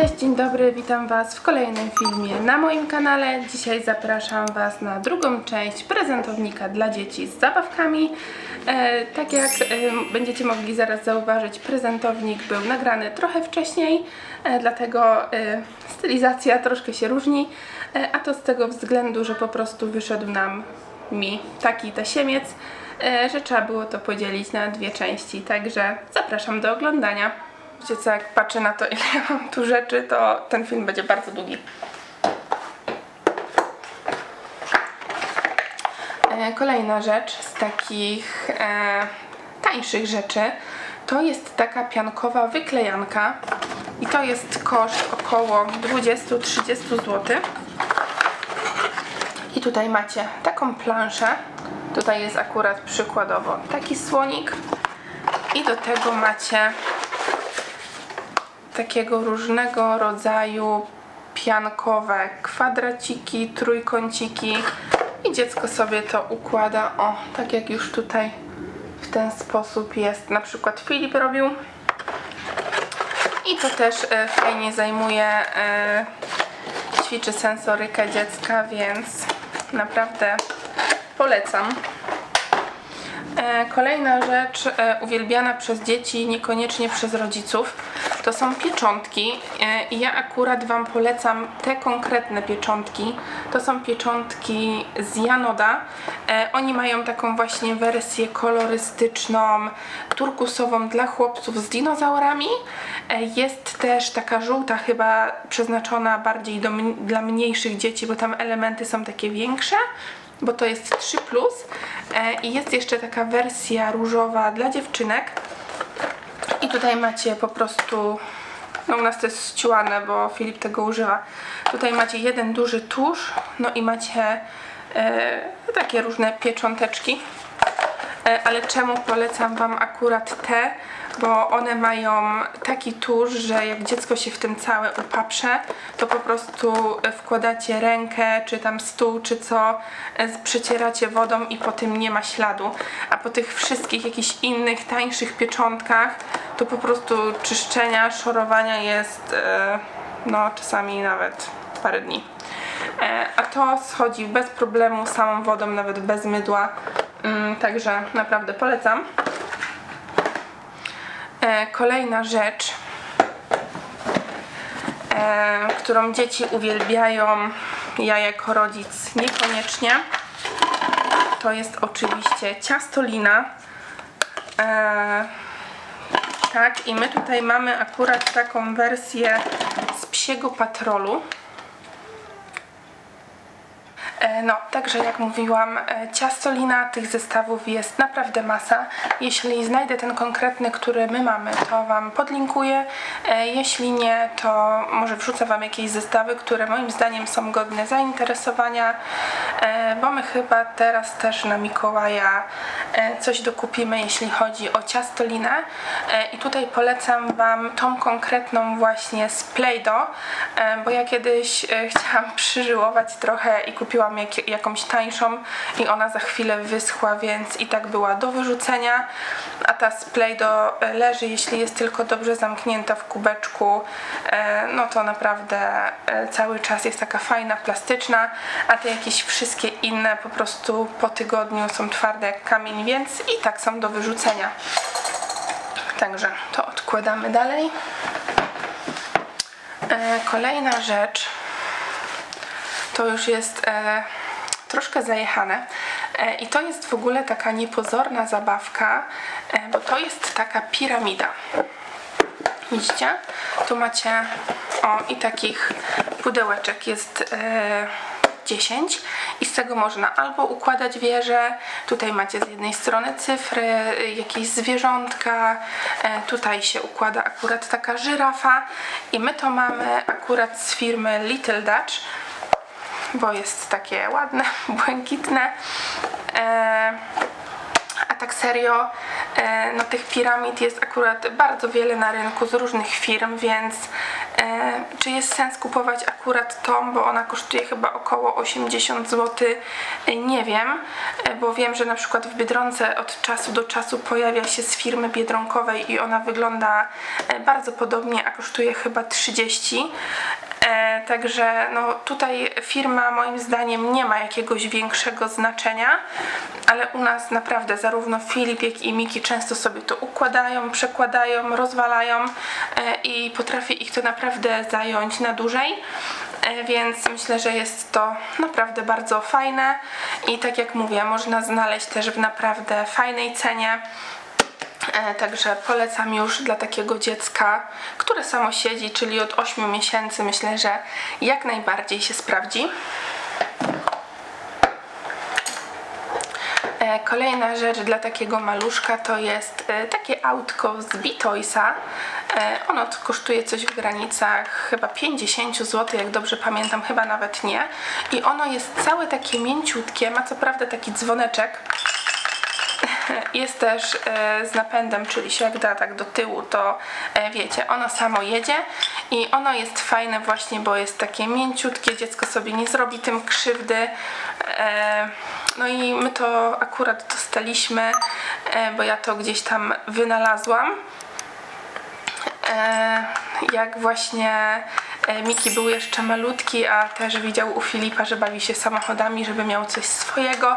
Cześć, dzień dobry, witam Was w kolejnym filmie na moim kanale. Dzisiaj zapraszam Was na drugą część prezentownika dla dzieci z zabawkami. E, tak jak e, będziecie mogli zaraz zauważyć, prezentownik był nagrany trochę wcześniej, e, dlatego e, stylizacja troszkę się różni, e, a to z tego względu, że po prostu wyszedł nam mi taki tasiemiec, e, że trzeba było to podzielić na dwie części, także zapraszam do oglądania. Wiecie co, jak patrzę na to, ile mam tu rzeczy, to ten film będzie bardzo długi. E, Kolejna rzecz z takich e, tańszych rzeczy to jest taka piankowa wyklejanka i to jest koszt około 20-30 zł. I tutaj macie taką planszę. Tutaj jest akurat przykładowo taki słonik. I do tego macie takiego różnego rodzaju piankowe kwadraciki, trójkąciki i dziecko sobie to układa, o, tak jak już tutaj w ten sposób jest. Na przykład Filip robił. I to też e, fajnie zajmuje e, ćwiczy sensorykę dziecka, więc naprawdę polecam. E, Kolejna rzecz e, uwielbiana przez dzieci, niekoniecznie przez rodziców, to są pieczątki. E, I ja akurat Wam polecam te konkretne pieczątki. To są pieczątki z Janoda. Oni mają taką właśnie wersję kolorystyczną, turkusową dla chłopców z dinozaurami. Jest też taka żółta, chyba przeznaczona bardziej do, dla mniejszych dzieci, bo tam elementy są takie większe bo to jest 3 plus. E, i jest jeszcze taka wersja różowa dla dziewczynek. I tutaj macie po prostu no u nas to jest ściułane, bo Filip tego używa. Tutaj macie jeden duży tusz no i macie e, takie różne piecząteczki. E, ale czemu polecam Wam akurat te? Bo one mają taki tusz, że jak dziecko się w tym całe upaprze, to po prostu e, wkładacie rękę, czy tam stół, czy co, e, przecieracie wodą i po tym nie ma śladu. A po tych wszystkich jakichś innych, tańszych pieczątkach, to po prostu czyszczenia, szorowania jest e, no czasami nawet parę dni. A to schodzi bez problemu samą wodą, nawet bez mydła. Mm, Także naprawdę polecam. E, Kolejna rzecz, e, którą dzieci uwielbiają, ja jako rodzic niekoniecznie, to jest oczywiście ciastolina. E, tak, i my tutaj mamy akurat taką wersję z psiego patrolu. E, No, także jak mówiłam, e, ciastolina tych zestawów jest naprawdę masa. Jeśli znajdę ten konkretny, który my mamy, to Wam podlinkuję. E, Jeśli nie, to może wrzucę Wam jakieś zestawy, które moim zdaniem są godne zainteresowania, bo my chyba teraz też na Mikołaja coś dokupimy, jeśli chodzi o ciastolinę. I tutaj polecam Wam tą konkretną właśnie z Play-Doh, bo ja kiedyś chciałam przyżyłować trochę i kupiłam jak, jakąś tańszą i ona za chwilę wyschła, więc i tak była do wyrzucenia. A ta z Play-Doh e, leży, jeśli jest tylko dobrze zamknięta w kubeczku, e, no to naprawdę e, cały czas jest taka fajna, plastyczna, a te jakieś wszystkie inne po prostu po tygodniu są twarde jak kamień, więc i tak są do wyrzucenia. Także to odkładamy dalej. Kolejna rzecz to już jest e, troszkę zajechane. E, I to jest w ogóle taka niepozorna zabawka, e, bo to jest taka piramida. Widzicie? Tu macie o i takich pudełeczek jest e, 10 i z tego można albo układać wieże, tutaj macie z jednej strony cyfry, jakieś zwierzątka, e, tutaj się układa akurat taka żyrafa i my to mamy akurat z firmy Little Dutch, bo jest takie ładne, błękitne. E, a tak serio, no tych piramid jest akurat bardzo wiele na rynku z różnych firm, więc E, czy jest sens kupować akurat tą, bo ona kosztuje chyba około 80 zł? E, nie wiem, e, bo wiem, że na przykład w Biedronce od czasu do czasu pojawia się z firmy biedronkowej i ona wygląda e, bardzo podobnie, a kosztuje chyba 30. E, także no, tutaj firma moim zdaniem nie ma jakiegoś większego znaczenia, ale u nas naprawdę zarówno Filip, jak i Miki często sobie to układają, przekładają, rozwalają e, i potrafi ich to naprawdę zająć na dłużej. E, Więc myślę, że jest to naprawdę bardzo fajne i tak jak mówię, można znaleźć też w naprawdę fajnej cenie. E, Także polecam już dla takiego dziecka, które samo siedzi, czyli od 8 miesięcy. Myślę, że jak najbardziej się sprawdzi. E, Kolejna rzecz dla takiego maluszka to jest e, takie autko z Bitoysa. E, Ono kosztuje coś w granicach chyba 50 zł, jak dobrze pamiętam, chyba nawet nie. I ono jest całe takie mięciutkie, ma co prawda taki dzwoneczek, jest też e, z napędem, czyli się jak da tak do tyłu, to wiecie, ono samo jedzie i ono jest fajne właśnie, bo jest takie mięciutkie, dziecko sobie nie zrobi tym krzywdy. No i my to akurat dostaliśmy, e, bo ja to gdzieś tam wynalazłam. E, jak właśnie e, Miki był jeszcze malutki, a też widział u Filipa, że bawi się samochodami, żeby miał coś swojego,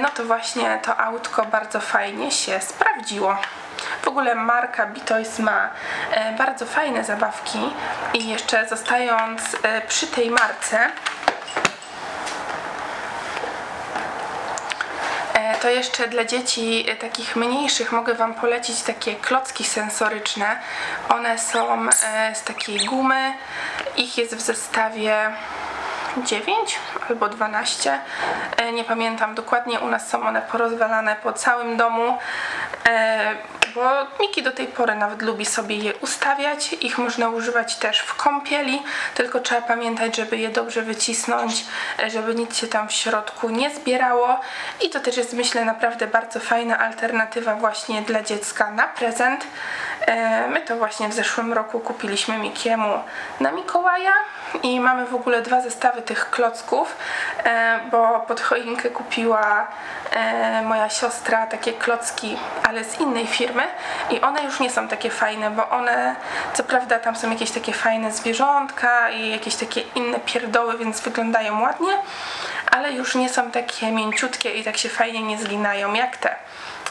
no to właśnie to autko bardzo fajnie się sprawdziło. W ogóle marka Bitoys ma bardzo fajne zabawki i jeszcze zostając przy tej marce, E, To jeszcze dla dzieci e, takich mniejszych mogę Wam polecić takie klocki sensoryczne. One są e, z takiej gumy. Ich jest w zestawie 9 albo 12. E, Nie pamiętam dokładnie. U nas są one porozwalane po całym domu. Bo Miki do tej pory nawet lubi sobie je ustawiać. Ich można używać też w kąpieli, tylko trzeba pamiętać, żeby je dobrze wycisnąć, żeby nic się tam w środku nie zbierało. I to też jest myślę naprawdę bardzo fajna alternatywa właśnie dla dziecka na prezent. E, My to właśnie w zeszłym roku kupiliśmy Mikiemu na Mikołaja i mamy w ogóle dwa zestawy tych klocków, e, bo pod choinkę kupiła e, moja siostra takie klocki, ale z innej firmy i one już nie są takie fajne, bo one, co prawda tam są jakieś takie fajne zwierzątka i jakieś takie inne pierdoły, więc wyglądają ładnie, ale już nie są takie mięciutkie i tak się fajnie nie zginają jak te.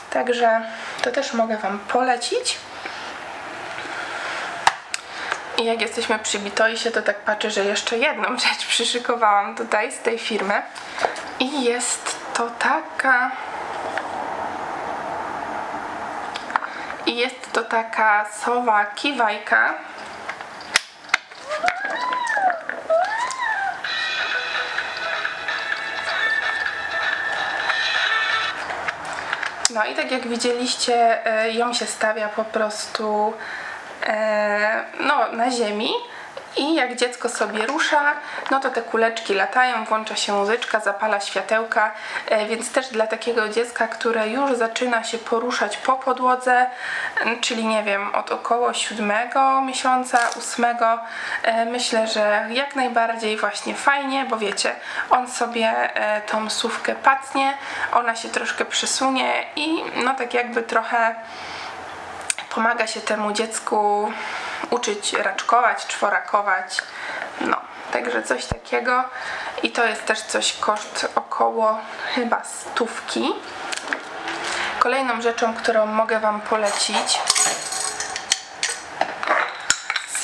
Także to też mogę Wam polecić. I jak jesteśmy przy Bitoisie, to tak patrzę, że jeszcze jedną rzecz przyszykowałam tutaj z tej firmy. I jest to taka... I jest to taka sowa kiwajka. No i tak jak widzieliście, e, ją się stawia po prostu no, na ziemi. I jak dziecko sobie rusza, no to te kuleczki latają, włącza się muzyczka, zapala światełka, e, więc też dla takiego dziecka, które już zaczyna się poruszać po podłodze, czyli nie wiem, od około siódmego miesiąca, ósmego, e, myślę, że jak najbardziej właśnie fajnie, bo wiecie, on sobie e, tą słówkę pacnie, ona się troszkę przesunie i no tak jakby trochę pomaga się temu dziecku uczyć raczkować, czworakować. No, także coś takiego. I to jest też coś koszt około chyba stówki. Kolejną rzeczą, którą mogę Wam polecić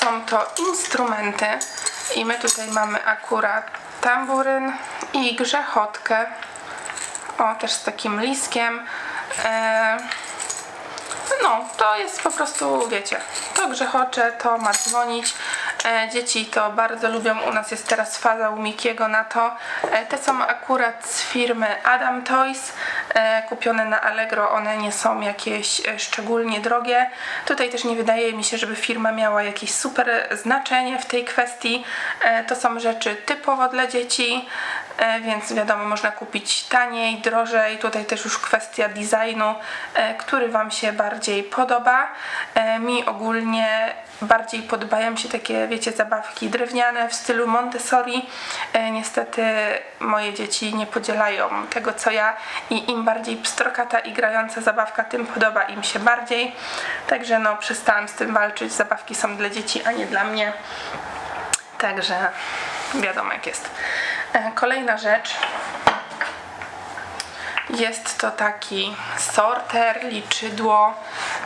są to instrumenty i my tutaj mamy akurat tamburyn i grzechotkę o też z takim liskiem e, no, to jest po prostu, wiecie, to grzechocze, to ma dzwonić. E, dzieci to bardzo lubią, u nas jest teraz faza u Mikiego na to. E, te są akurat z firmy Adam Toys, e, kupione na Allegro, one nie są jakieś szczególnie drogie. Tutaj też nie wydaje mi się, żeby firma miała jakieś super znaczenie w tej kwestii. To są rzeczy typowo dla dzieci, więc wiadomo, można kupić taniej, drożej. Tutaj też już kwestia designu, e, który Wam się bardziej podoba. E, Mi ogólnie bardziej podobają się takie, wiecie, zabawki drewniane w stylu Montessori. E, niestety moje dzieci nie podzielają tego, co ja i im bardziej pstrokata i grająca zabawka, tym podoba im się bardziej. Także no, przestałam z tym walczyć. Zabawki są dla dzieci, a nie dla mnie. Także wiadomo jak jest. Kolejna rzecz. Jest to taki sorter, liczydło.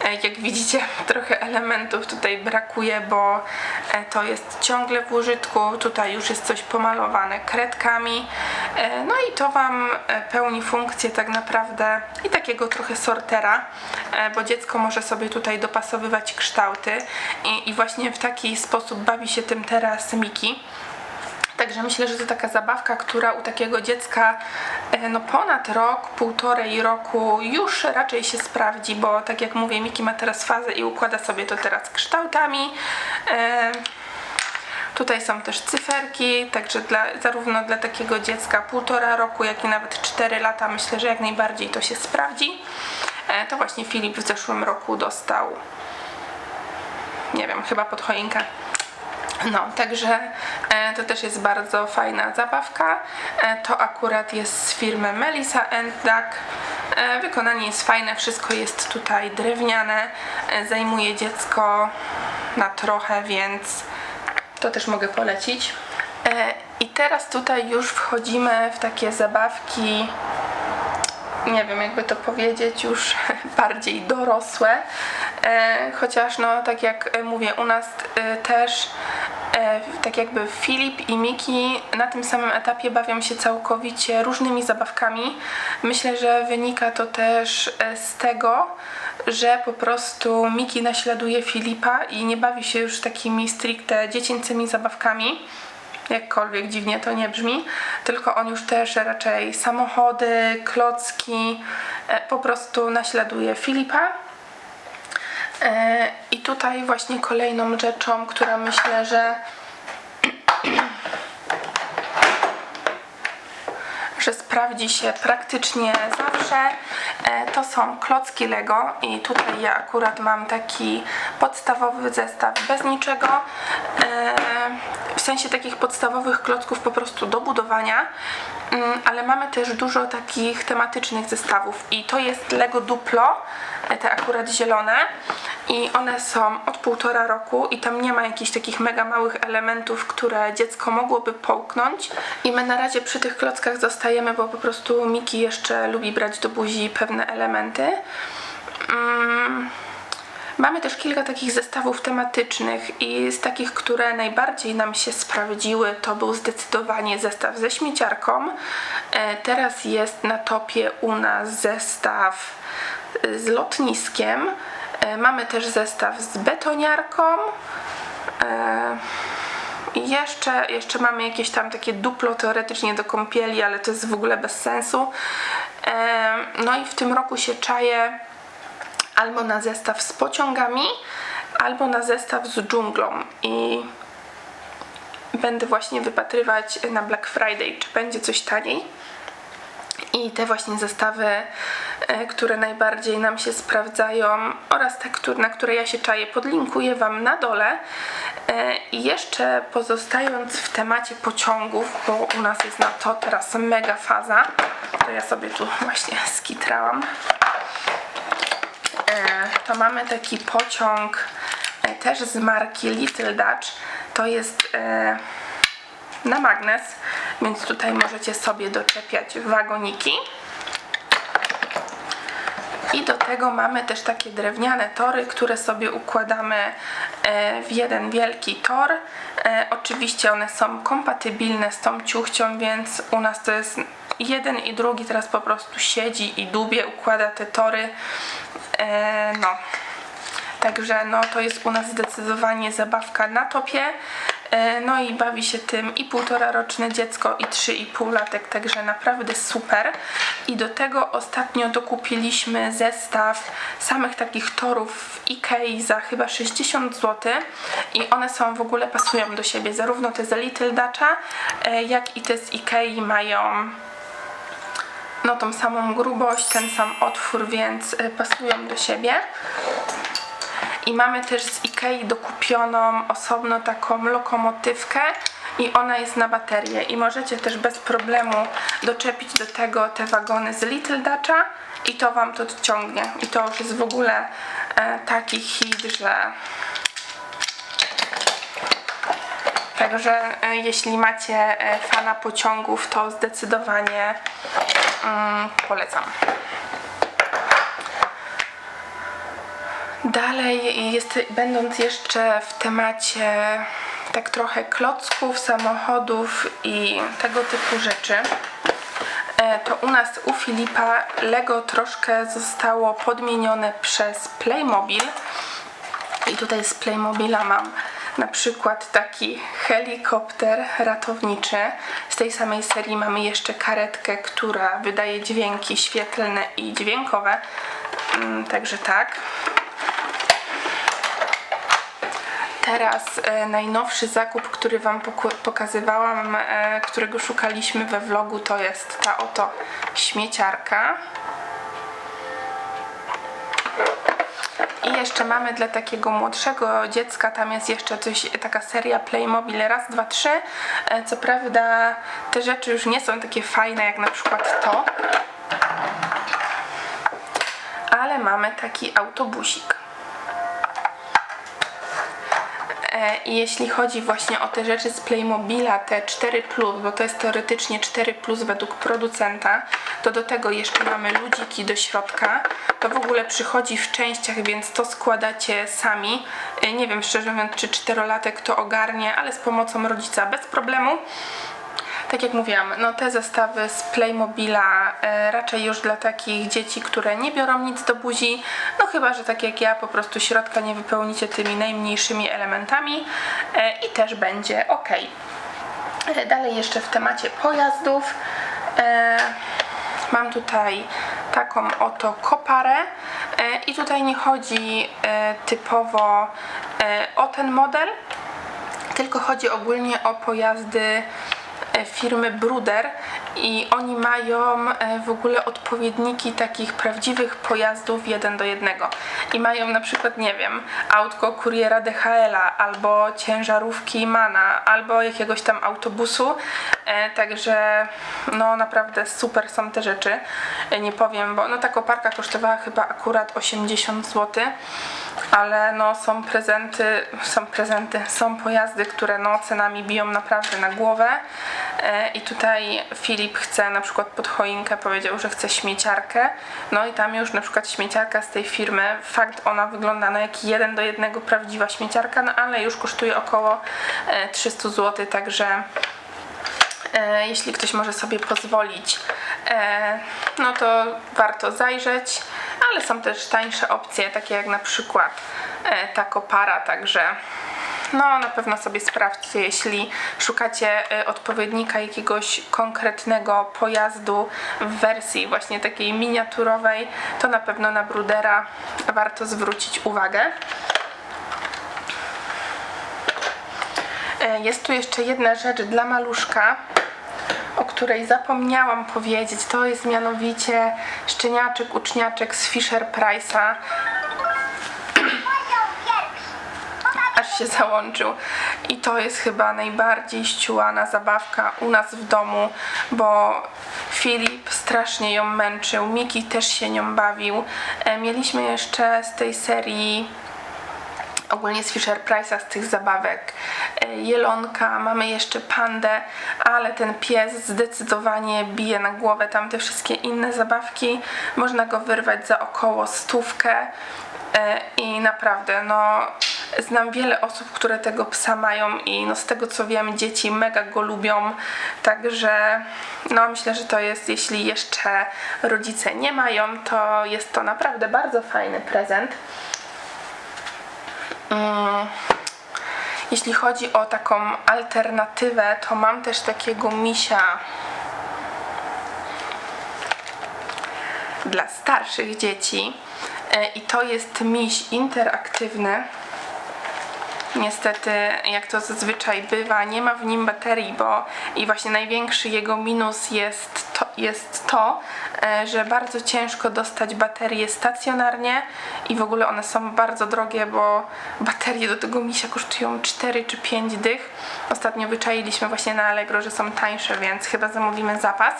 E, Jak widzicie, trochę elementów tutaj brakuje, bo e, to jest ciągle w użytku. Tutaj już jest coś pomalowane kredkami. E, No i to Wam pełni funkcję tak naprawdę i takiego trochę sortera, bo dziecko może sobie tutaj dopasowywać kształty i właśnie w taki sposób bawi się tym teraz Miki. Także myślę, że to taka zabawka, która u takiego dziecka e, no ponad rok, półtorej roku już raczej się sprawdzi, bo tak jak mówię, Miki ma teraz fazę i układa sobie to teraz kształtami. E, Tutaj są też cyferki, także dla, zarówno dla takiego dziecka półtora roku, jak i nawet 4 lata myślę, że jak najbardziej to się sprawdzi. E, To właśnie Filip w zeszłym roku dostał, nie wiem, chyba pod choinkę. No, także e, to też jest bardzo fajna zabawka. E, to akurat jest z firmy Melissa Duck. E, wykonanie jest fajne, wszystko jest tutaj drewniane. E, zajmuje dziecko na trochę, więc to też mogę polecić. E, I teraz tutaj już wchodzimy w takie zabawki nie wiem jakby to powiedzieć, już bardziej dorosłe. E, chociaż no tak jak e, mówię, u nas e, też e, tak jakby Filip i Miki na tym samym etapie bawią się całkowicie różnymi zabawkami. Myślę, że wynika to też e, z tego, że po prostu Miki naśladuje Filipa i nie bawi się już takimi stricte dziecięcymi zabawkami jakkolwiek dziwnie to nie brzmi, tylko on już też raczej samochody, klocki, e, po prostu naśladuje Filipa. E, I tutaj właśnie kolejną rzeczą, która myślę, że że sprawdzi się praktycznie zawsze. E, To są klocki Lego i tutaj ja akurat mam taki podstawowy zestaw bez niczego. E, W sensie takich podstawowych klocków po prostu do budowania, Mm, ale mamy też dużo takich tematycznych zestawów i to jest Lego Duplo, e, te akurat zielone i one są od półtora roku i tam nie ma jakichś takich mega małych elementów, które dziecko mogłoby połknąć i my na razie przy tych klockach zostajemy, bo po prostu Miki jeszcze lubi brać do buzi pewne elementy. Mm. Mamy też kilka takich zestawów tematycznych i z takich, które najbardziej nam się sprawdziły, to był zdecydowanie zestaw ze śmieciarką. E, Teraz jest na topie u nas zestaw y, z lotniskiem. E, Mamy też zestaw z betoniarką. I jeszcze, jeszcze mamy jakieś tam takie duplo teoretycznie do kąpieli, ale to jest w ogóle bez sensu. No i w tym roku się czaję albo na zestaw z pociągami, albo na zestaw z dżunglą i będę właśnie wypatrywać na Black Friday, czy będzie coś taniej. I te właśnie zestawy, e, które najbardziej nam się sprawdzają oraz te, na które ja się czaję, podlinkuję Wam na dole. E, I jeszcze pozostając w temacie pociągów, bo u nas jest na to teraz mega faza, to ja sobie tu właśnie skitrałam e, to mamy taki pociąg też z marki Little Dutch. To jest na magnes, więc tutaj możecie sobie doczepiać wagoniki. I do tego mamy też takie drewniane tory, które sobie układamy e, w jeden wielki tor. E, Oczywiście one są kompatybilne z tą ciuchcią, więc u nas to jest jeden i drugi teraz po prostu siedzi i dubie, układa te tory. E, No, Także no, to jest u nas zdecydowanie zabawka na topie. E, No i bawi się tym i półtora roczne dziecko i trzy i pół latek, także naprawdę super. I do tego ostatnio dokupiliśmy zestaw samych takich torów w Ikei za chyba 60 zł i one są w ogóle pasują do siebie, zarówno te z Little Dutcha, e, jak i te z Ikei mają no tą samą grubość, ten sam otwór, więc e, pasują do siebie. I mamy też z Ikei dokupioną osobno taką lokomotywkę i ona jest na baterię i możecie też bez problemu doczepić do tego te wagony z Little Dutcha i to Wam to ciągnie. I to już jest w ogóle e, taki hit, że Także e, jeśli macie e, fana pociągów, to zdecydowanie mm, polecam. Dalej, jest, będąc jeszcze w temacie tak trochę klocków, samochodów i tego typu rzeczy, e, to u nas u Filipa Lego troszkę zostało podmienione przez Playmobil. I tutaj z Playmobila mam na przykład taki helikopter ratowniczy. Z tej samej serii mamy jeszcze karetkę, która wydaje dźwięki świetlne i dźwiękowe. Mm, Także tak. Teraz e, najnowszy zakup, który Wam pokazywałam, e, którego szukaliśmy we vlogu, to jest ta oto śmieciarka. I jeszcze mamy dla takiego młodszego dziecka, tam jest jeszcze coś, taka seria Playmobil raz, dwa, trzy. E, Co prawda te rzeczy już nie są takie fajne jak na przykład to. Ale mamy taki autobusik. I jeśli chodzi właśnie o te rzeczy z Playmobila, te 4, bo to jest teoretycznie 4 według producenta, to do tego jeszcze mamy ludziki do środka. To w ogóle przychodzi w częściach, więc to składacie sami. E, Nie wiem szczerze mówiąc, czy czterolatek to ogarnie, ale z pomocą rodzica bez problemu. Tak jak mówiłam, no te zestawy z Playmobila e, raczej już dla takich dzieci, które nie biorą nic do buzi, no chyba, że tak jak ja po prostu środka nie wypełnicie tymi najmniejszymi elementami e, i też będzie ok. E, dalej jeszcze w temacie pojazdów e, mam tutaj taką oto koparę e, i tutaj nie chodzi e, typowo e, o ten model, tylko chodzi ogólnie o pojazdy e, firmy Bruder i oni mają e, w ogóle odpowiedniki takich prawdziwych pojazdów jeden do jednego. I mają na przykład, nie wiem, autko kuriera DHL-a albo ciężarówki Mana albo jakiegoś tam autobusu, e, także no naprawdę super są te rzeczy, E, nie powiem, bo no ta koparka kosztowała chyba akurat 80 zł, ale no są prezenty, są prezenty, są pojazdy, które no cenami biją naprawdę na głowę. E, i tutaj Filip chce na przykład pod choinkę, powiedział, że chce śmieciarkę, no i tam już na przykład śmieciarka z tej firmy, fakt ona wygląda no jak jeden do jednego prawdziwa śmieciarka, no ale już kosztuje około e, 300 zł, także e, jeśli ktoś może sobie pozwolić, e, no to warto zajrzeć, ale są też tańsze opcje, takie jak na przykład e, ta kopara, także no na pewno sobie sprawdźcie, jeśli szukacie e, odpowiednika jakiegoś konkretnego pojazdu w wersji właśnie takiej miniaturowej, to na pewno na Brudera warto zwrócić uwagę. E, Jest tu jeszcze jedna rzecz dla maluszka, o której zapomniałam powiedzieć. To jest mianowicie szczeniaczek, uczniaczek z Fisher Price'a. Się załączył. I to jest chyba najbardziej ściułana zabawka u nas w domu, bo Filip strasznie ją męczył, Miki też się nią bawił. E, Mieliśmy jeszcze z tej serii ogólnie z Fisher Price'a, z tych zabawek. E, Jelonka, mamy jeszcze pandę, ale ten pies zdecydowanie bije na głowę tam te wszystkie inne zabawki. Można go wyrwać za około stówkę e, i naprawdę, no znam wiele osób, które tego psa mają i no z tego co wiem, dzieci mega go lubią, także no myślę, że to jest, jeśli jeszcze rodzice nie mają, to jest to naprawdę bardzo fajny prezent. Mm. Jeśli chodzi o taką alternatywę, to mam też takiego misia dla starszych dzieci E, i to jest miś interaktywny. Niestety, jak to zazwyczaj bywa, nie ma w nim baterii, bo i właśnie największy jego minus jest to, jest to, e, że bardzo ciężko dostać baterie stacjonarnie i w ogóle one są bardzo drogie, bo baterie do tego misia kosztują 4 czy 5 dych. Ostatnio wyczailiśmy właśnie na Allegro, że są tańsze, więc chyba zamówimy zapas.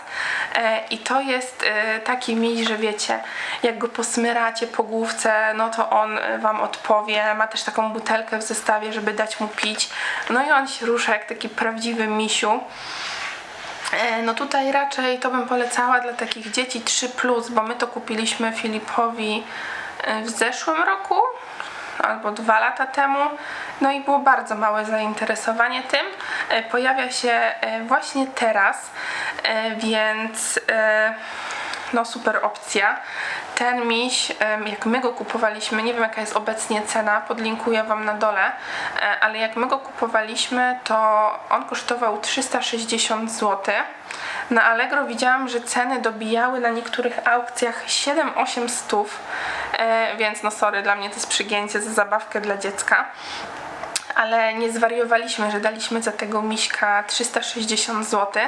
E, I to jest e, taki miś, że wiecie, jak go posmyracie po główce, no to on wam odpowie. Ma też taką butelkę w zestawie, żeby dać mu pić. No i on się rusza jak taki prawdziwy misiu. E, No tutaj raczej to bym polecała dla takich dzieci 3+, bo my to kupiliśmy Filipowi e, w zeszłym roku albo dwa lata temu. No i było bardzo małe zainteresowanie tym. E, Pojawia się właśnie teraz, więc no super opcja. Ten miś, jak my go kupowaliśmy, nie wiem jaka jest obecnie cena, podlinkuję Wam na dole, e, ale jak my go kupowaliśmy, to on kosztował 360 zł. Na Allegro widziałam, że ceny dobijały na niektórych aukcjach 7-8 stów, e, więc no sorry, dla mnie to jest przygięcie za zabawkę dla dziecka ale nie zwariowaliśmy, że daliśmy za tego miśka 360 zł.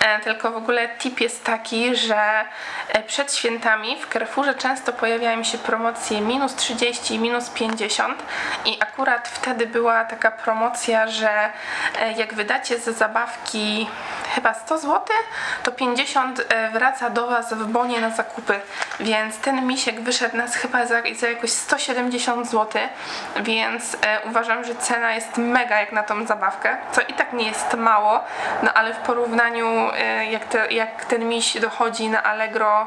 E, Tylko w ogóle tip jest taki, że e, przed świętami w Carrefourze często pojawiają się promocje minus 30 i minus 50 i akurat wtedy była taka promocja, że e, jak wydacie za zabawki chyba 100 zł, to 50 e, wraca do Was w bonie na zakupy, więc ten misiek wyszedł nas chyba za, za jakoś 170 zł, więc uważam, że cena jest mega jak na tą zabawkę, co i tak nie jest mało, no ale w porównaniu jak, te, jak ten miś dochodzi na Allegro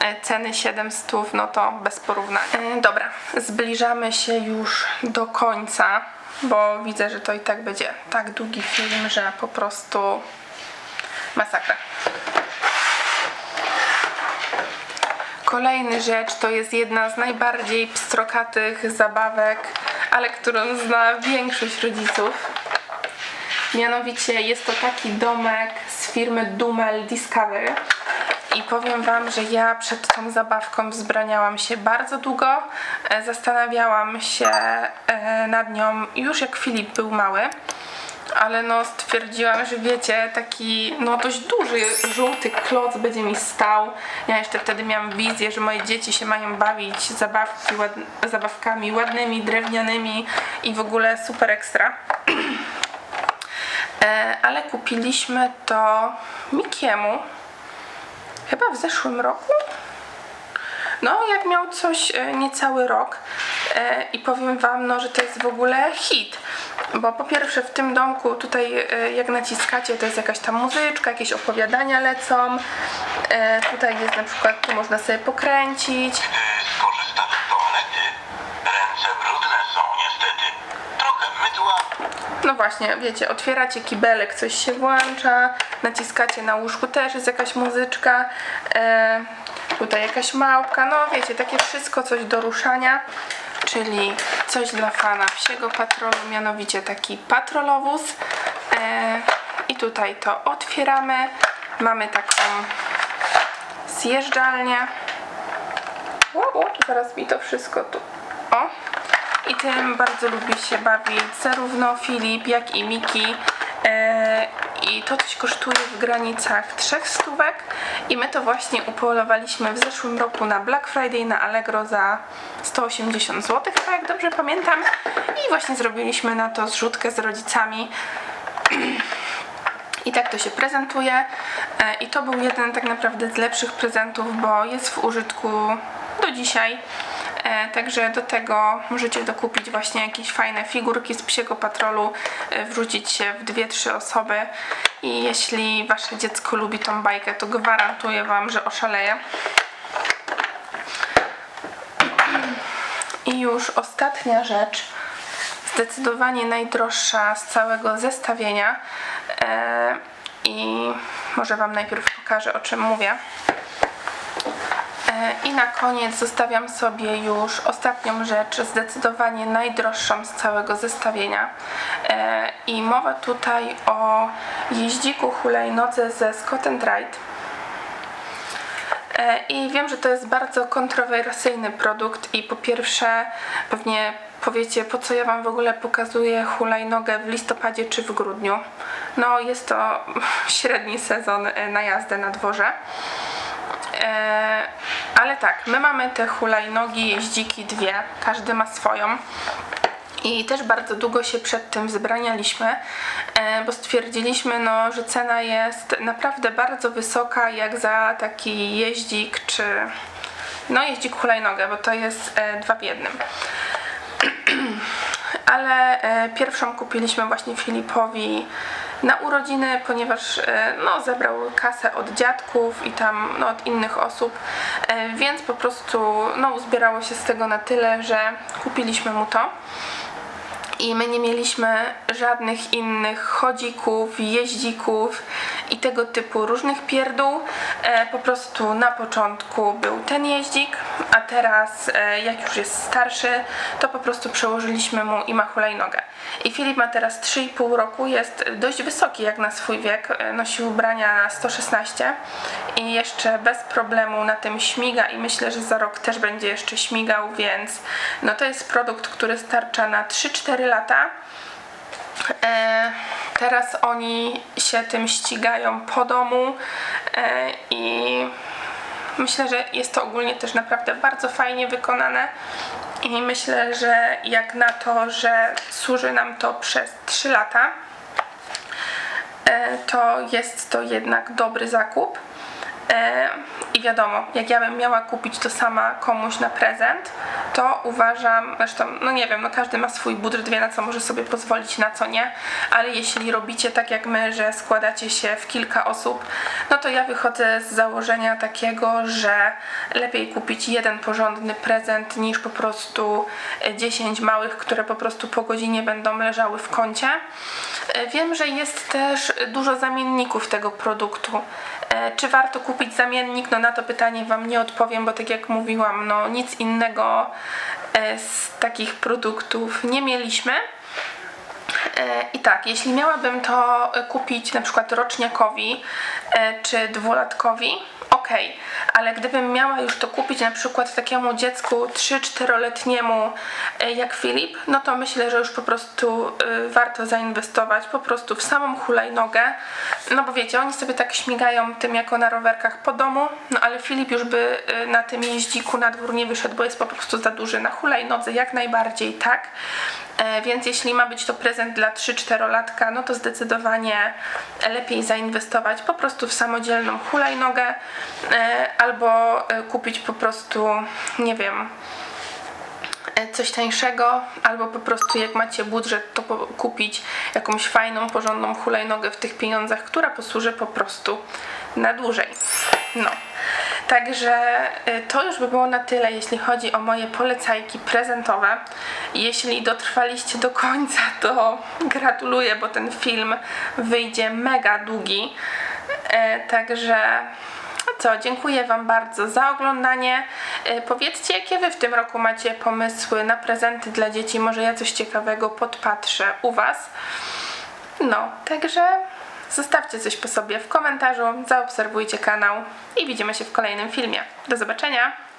e, ceny 700, no to bez porównania. E, Dobra, zbliżamy się już do końca, bo widzę, że to i tak będzie tak długi film, że po prostu masakra. Kolejny rzecz to jest jedna z najbardziej pstrokatych zabawek, ale którą zna większość rodziców. Mianowicie jest to taki domek z firmy Dummel Discovery. I powiem Wam, że ja przed tą zabawką wzbraniałam się bardzo długo. E, Zastanawiałam się e, nad nią już jak Filip był mały. Ale no stwierdziłam, że wiecie, taki no dość duży żółty kloc będzie mi stał. Ja jeszcze wtedy miałam wizję, że moje dzieci się mają bawić zabawki, zabawkami ładnymi, drewnianymi i w ogóle super ekstra. E, ale kupiliśmy to Mikiemu chyba w zeszłym roku. No, jak miał coś e, niecały rok e, i powiem Wam, no, że to jest w ogóle hit. Bo po pierwsze w tym domku tutaj jak naciskacie to jest jakaś tam muzyczka, jakieś opowiadania lecą. Tutaj jest na przykład, tu można sobie pokręcić. Gdy skorzystasz z toalety, ręce brudne są niestety. Trochę mydła, No właśnie, wiecie, otwieracie kibelek, coś się włącza, naciskacie na łóżku też jest jakaś muzyczka, e, tutaj jakaś małpka, no wiecie, takie wszystko coś do ruszania, czyli coś dla fana psiego patrolu, mianowicie taki patrolowóz. E, i tutaj to otwieramy, mamy taką zjeżdżalnię, o, o, zaraz mi to wszystko tu, o, i tym bardzo lubi się bawić zarówno Filip, jak i Miki. E, I to coś kosztuje w granicach trzech stówek i my to właśnie upolowaliśmy w zeszłym roku na Black Friday na Allegro za 180 zł, chyba jak dobrze pamiętam. I właśnie zrobiliśmy na to zrzutkę z rodzicami. I tak to się prezentuje. E, I to był jeden tak naprawdę z lepszych prezentów, bo jest w użytku do dzisiaj. E, Także do tego możecie dokupić właśnie jakieś fajne figurki z psiego patrolu, e, wrzucić się w dwie, trzy osoby i jeśli wasze dziecko lubi tą bajkę, to gwarantuję wam, że oszaleje. I już ostatnia rzecz, zdecydowanie najdroższa z całego zestawienia e, i może wam najpierw pokażę o czym mówię. I na koniec zostawiam sobie już ostatnią rzecz, zdecydowanie najdroższą z całego zestawienia. E, I mowa tutaj o jeździku hulajnodze ze Scott Ride. E, I wiem, że to jest bardzo kontrowersyjny produkt i po pierwsze pewnie powiecie, po co ja Wam w ogóle pokazuję hulajnogę w listopadzie czy w grudniu. no jest to średni sezon e, na jazdę na dworze. E, ale tak, my mamy te hulajnogi, jeździki dwie, każdy ma swoją. I też bardzo długo się przed tym wzbranialiśmy, e, bo stwierdziliśmy, no, że cena jest naprawdę bardzo wysoka jak za taki jeździk czy no jeździk hulajnogę, bo to jest e, dwa w jednym. Ale pierwszą kupiliśmy właśnie Filipowi na urodziny, ponieważ e, no, zebrał kasę od dziadków i tam no, od innych osób, e, więc po prostu no, uzbierało się z tego na tyle, że kupiliśmy mu to i my nie mieliśmy żadnych innych chodzików, jeździków i tego typu różnych pierdół. E, po prostu na początku był ten jeździk, a teraz e, jak już jest starszy, to po prostu przełożyliśmy mu i ma hulajnogę. I Filip ma teraz 3,5 roku, jest dość wysoki jak na swój wiek, e, nosi ubrania 116 i jeszcze bez problemu na tym śmiga i myślę, że za rok też będzie jeszcze śmigał, więc no to jest produkt, który starcza na 3-4 lata. E, teraz oni się tym ścigają po domu e, i myślę, że jest to ogólnie też naprawdę bardzo fajnie wykonane i myślę, że jak na to, że służy nam to przez 3 lata, e, to jest to jednak dobry zakup. E, I wiadomo, jak ja bym miała kupić to sama komuś na prezent, to uważam, zresztą, no nie wiem, no każdy ma swój budżet, wie na co może sobie pozwolić, na co nie, ale jeśli robicie tak jak my, że składacie się w kilka osób, no to ja wychodzę z założenia takiego, że lepiej kupić jeden porządny prezent niż po prostu e, 10 małych, które po prostu po godzinie będą leżały w kącie. E, Wiem, że jest też dużo zamienników tego produktu. E, Czy warto kupić zamiennik? No na to pytanie Wam nie odpowiem, bo tak jak mówiłam, no nic innego e, z takich produktów nie mieliśmy. E, I tak, jeśli miałabym to kupić na przykład roczniakowi e, czy dwulatkowi, okej, ale gdybym miała już to kupić na przykład takiemu dziecku 3-4-letniemu e, jak Filip, no to myślę, że już po prostu e, warto zainwestować po prostu w samą hulajnogę, no bo wiecie, oni sobie tak śmigają tym jako na rowerkach po domu, no ale Filip już by e, na tym jeździku na dwór nie wyszedł, bo jest po prostu za duży na hulajnodze, jak najbardziej tak. E, Więc jeśli ma być to prezent dla 3-4-latka, no to zdecydowanie lepiej zainwestować po prostu w samodzielną hulajnogę e, albo e, kupić po prostu, nie wiem, coś tańszego, albo po prostu jak macie budżet, to kupić jakąś fajną, porządną hulajnogę w tych pieniądzach, która posłuży po prostu na dłużej. No. Także y, to już by było na tyle, jeśli chodzi o moje polecajki prezentowe. Jeśli dotrwaliście do końca, to gratuluję, bo ten film wyjdzie mega długi. E, Także co, dziękuję Wam bardzo za oglądanie. E, Powiedzcie, jakie Wy w tym roku macie pomysły na prezenty dla dzieci. Może ja coś ciekawego podpatrzę u Was. No, także zostawcie coś po sobie w komentarzu, zaobserwujcie kanał i widzimy się w kolejnym filmie. Do zobaczenia!